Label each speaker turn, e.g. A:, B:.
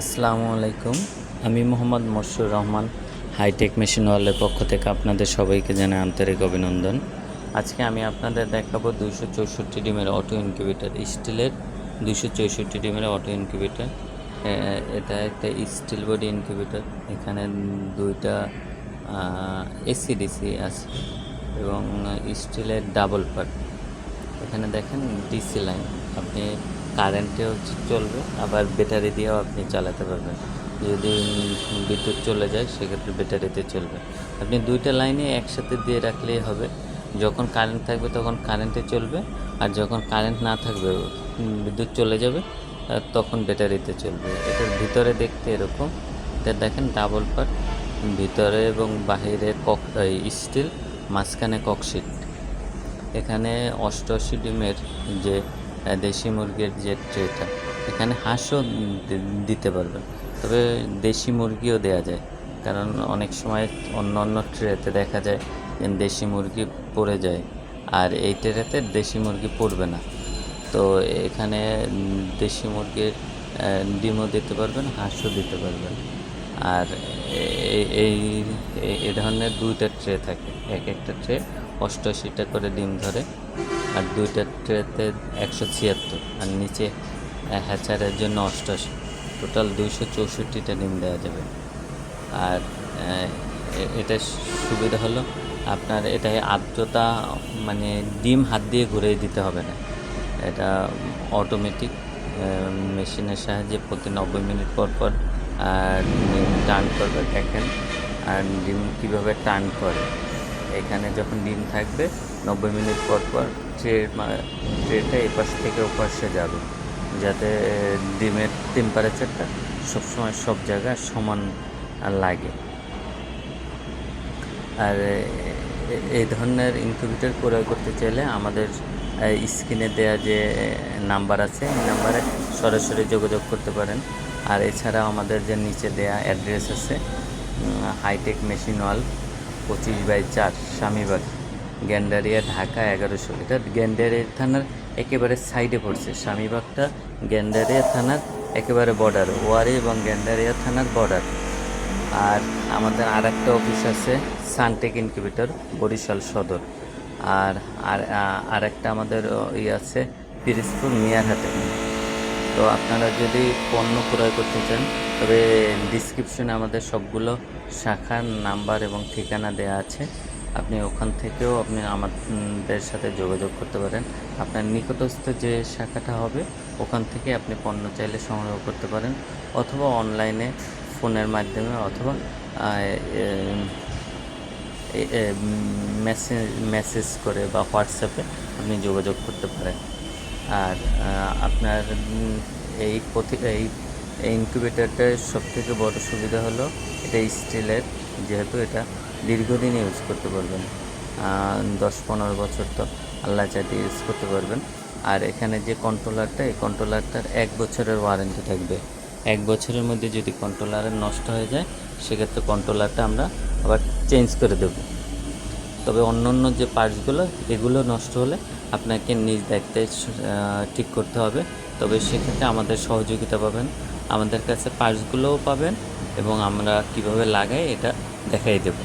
A: আসসালামু আলাইকুম। আমি মোহাম্মদ মশরুর রহমান, হাইটেক মেশিন ওয়ার্ল্ডের পক্ষ থেকে আপনাদের সবাইকে জানাই আন্তরিক অভিনন্দন। আজকে আমি আপনাদের দেখাবো দুইশো চৌষট্টি ডিমের অটো ইনকিউবেটার, স্টিলের দুইশো চৌষট্টি ডিমের অটো ইনকিউবেটার। এটা একটা স্টিল বডি ইনকিউবেটার, এখানে দুইটা এসিডিসি আছে এবং স্টিলের ডাবল পার্ট। এখানে দেখেন ডিসি লাইন, আপনি কারেন্টেও চলবে, আবার ব্যাটারি দিয়েও আপনি চালাতে পারবেন। যদি বিদ্যুৎ চলে যায়, সেক্ষেত্রে ব্যাটারিতে চলবে। আপনি দুইটা লাইনে একসাথে দিয়ে রাখলেই হবে। যখন কারেন্ট থাকবে, তখন কারেন্টে চলবে, আর যখন কারেন্ট না থাকবে বিদ্যুৎ চলে যাবে তখন ব্যাটারিতে চলবে। এটার ভিতরে দেখতে এরকম। এটা দেখেন ডাবল পার্ট ভিতরে এবং বাহিরে কক স্টিল মাঝখানে ককশিট এখানে অষ্টআশি ডিমের যে দেশি মুরগির যে ট্রেটা এখানে হাঁসও দিতে পারবেন তবে দেশি মুরগিও দেওয়া যায়। কারণ অনেক সময় অন্য অন্য ট্রেতে দেখা যায় দেশি মুরগি পড়ে যায়, আর এই ট্রেতে দেশি মুরগি পড়বে না। তো এখানে দেশি মুরগির ডিমও দিতে পারবেন, হাঁসও দিতে পারবেন। আর এই এই ধরনের দুইটা ট্রে থাকে। এক একটা ট্রে অষ্টআশিটা করে ডিম ধরে। আর দুইটা ট্রেতে একশো ছিয়াত্তর, আর নিচে হ্যাচারের জন্য অষ্টআশি টোটাল দুইশো চৌষট্টিটা ডিম দেওয়া যাবে। আর এটা সুবিধা হলো। আপনার এটা আর্দ্রতা মানে ডিম হাত দিয়ে ঘুরিয়ে দিতে হবে না। এটা অটোমেটিক মেশিনের সাহায্যে প্রতি নব্বই মিনিট পর পর, আর টার্ন করবে। দেখেন, আর ডিম কীভাবে টার্ন করে। এখানে যখন ডিম থাকবে, নব্বই মিনিট পর পর ট্রে ট্রেটা এপাশ থেকে ওপাশে যাবে। যাতে ডিমের টেম্পারেচারটা সবসময় সব জায়গায় সমান লাগে। আর এই ধরনের ইনকিউবেটর ক্রয় করতে চাইলে আমাদের স্ক্রিনে দেওয়া যে নাম্বার আছে, এই নাম্বারে সরাসরি যোগাযোগ করতে পারেন। আর এছাড়া আমাদের যে নিচে দেয়া অ্যাড্রেস আছে হাইটেক মেশিন ওয়াল পঁচিশ বাই চার স্বামীবাগ গ্যান্ডারিয়া, ঢাকা, এগারোশো এটা গ্যান্ডারিয়া থানার একেবারে সাইডে পড়ছে। স্বামীবাগটা গ্যান্ডারিয়া থানার একেবারে বর্ডার ওয়ারি এবং গ্যান্ডারিয়া থানার বর্ডার আর আমাদের আর একটা অফিস আছে সানটেক ইনকিউবেটর বরিশাল সদর। আর আর একটা আমাদের ই আছে, পিরিজপুর মিয়ারহাটে। তো আপনারা যদি পণ্য ক্রয় করতে চান, তবে ডিসক্রিপশনে আমাদের সবগুলো শাখার নাম্বার এবং ঠিকানা দেওয়া আছে। আপনি ওখান থেকেও আপনি আমাদের সাথে যোগাযোগ করতে পারেন। আপনার নিকটস্থ যে শাখাটা হবে, ওখান থেকে আপনি পণ্য চাইলে সংগ্রহ করতে পারেন অথবা অনলাইনে ফোনের মাধ্যমে অথবা মেসেজ মেসেজ করে বা হোয়াটসঅ্যাপে আপনি যোগাযোগ করতে পারেন। আর আপনার, এই প্রতি এই ইনকিউবেটারটার সব থেকে বড় সুবিধা হলো এটা স্টিলের, যেহেতু এটা দীর্ঘদিন ইউজ করতে পারবেন। দশ পনেরো বছর তো আল্লাহ চাইতে ইউজ করতে পারবেন। আর এখানে যে কন্ট্রোলারটা এই কন্ট্রোলারটার এক বছরের ওয়ারেন্টি থাকবে। এক বছরের মধ্যে যদি কন্ট্রোলারের নষ্ট হয়ে যায়, সেক্ষেত্রে কন্ট্রোলারটা আমরা আবার চেঞ্জ করে দেবো। তবে অন্য অন্য যে পার্টসগুলো, এগুলো নষ্ট হলে আপনাকে নিজ দায়িত্বে ঠিক করতে হবে। তবে সেক্ষেত্রে আমাদের সহযোগিতা পাবেন, আমাদের কাছে পার্টসগুলোও পাবেন এবং আমরা কীভাবে লাগাই এটা দেখাই দেব।